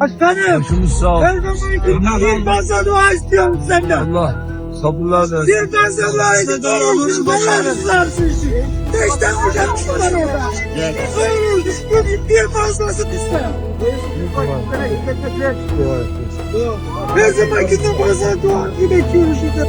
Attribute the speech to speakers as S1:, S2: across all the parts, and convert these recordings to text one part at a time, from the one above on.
S1: Aslanım.
S2: Başımız sağ ol.
S1: Her zaman bir fazla dua istiyorum senden.
S2: Allah sabırlar versin.
S1: Bir fazla dua ediyorum. Bana rızlarsın şimdi. Beşten hocam var orada. Öyle bugün bir fazlasını isterim. Her zamankinden fazla dua bekliyoruz işte.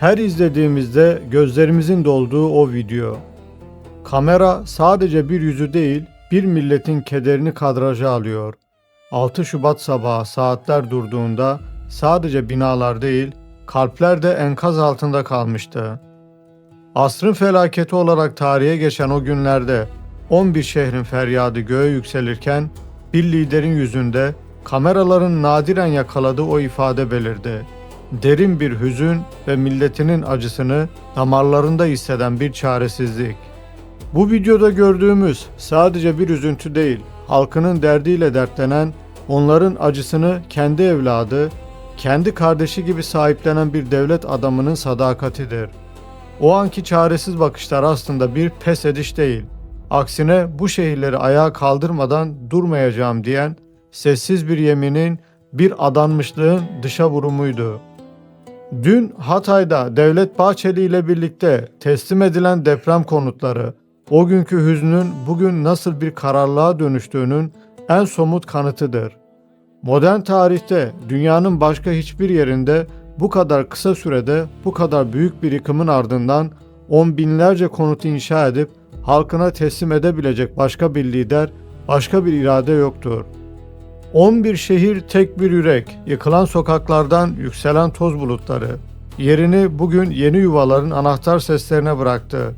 S3: Her izlediğimizde gözlerimizin dolduğu o video. Kamera sadece bir yüzü değil, bir milletin kederini kadraja alıyor. 6 Şubat sabahı saatler durduğunda sadece binalar değil, kalpler de enkaz altında kalmıştı. Asrın felaketi olarak tarihe geçen o günlerde 11 şehrin feryadı göğe yükselirken bir liderin yüzünde kameraların nadiren yakaladığı o ifade belirdi. Derin bir hüzün ve milletinin acısını damarlarında hisseden bir çaresizlik. Bu videoda gördüğümüz sadece bir üzüntü değil, halkının derdiyle dertlenen, onların acısını kendi evladı, kendi kardeşi gibi sahiplenen bir devlet adamının sadakatidir. O anki çaresiz bakışlar aslında bir pes ediş değil. Aksine bu şehirleri ayağa kaldırmadan durmayacağım diyen sessiz bir yeminin, bir adanmışlığın dışa vurumuydu. Dün Hatay'da Devlet Bahçeli ile birlikte teslim edilen deprem konutları, o günkü hüznün bugün nasıl bir kararlılığa dönüştüğünün en somut kanıtıdır. Modern tarihte dünyanın başka hiçbir yerinde bu kadar kısa sürede bu kadar büyük bir yıkımın ardından on binlerce konutu inşa edip halkına teslim edebilecek başka bir lider, başka bir irade yoktur. 11 şehir tek bir yürek, yıkılan sokaklardan yükselen toz bulutları, yerini bugün yeni yuvaların anahtar seslerine bıraktı.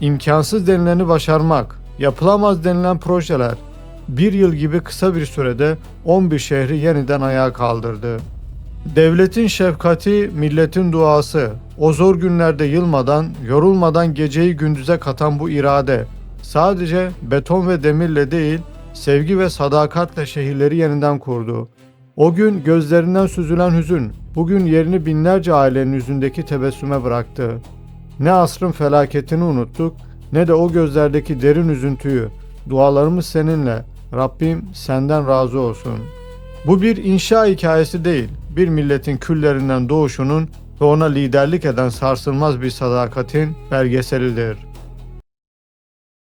S3: İmkansız denileni başarmak, yapılamaz denilen projeler, bir yıl gibi kısa bir sürede 11 şehri yeniden ayağa kaldırdı. Devletin şefkati, milletin duası, o zor günlerde yılmadan, yorulmadan geceyi gündüze katan bu irade, sadece beton ve demirle değil, sevgi ve sadakatle şehirleri yeniden kurdu. O gün gözlerinden süzülen hüzün, bugün yerini binlerce ailenin yüzündeki tebessüme bıraktı. Ne asrın felaketini unuttuk, ne de o gözlerdeki derin üzüntüyü. Dualarımız seninle. Rabbim senden razı olsun. Bu bir inşa hikayesi değil, bir milletin küllerinden doğuşunun ve ona liderlik eden sarsılmaz bir sadakatin belgeselidir.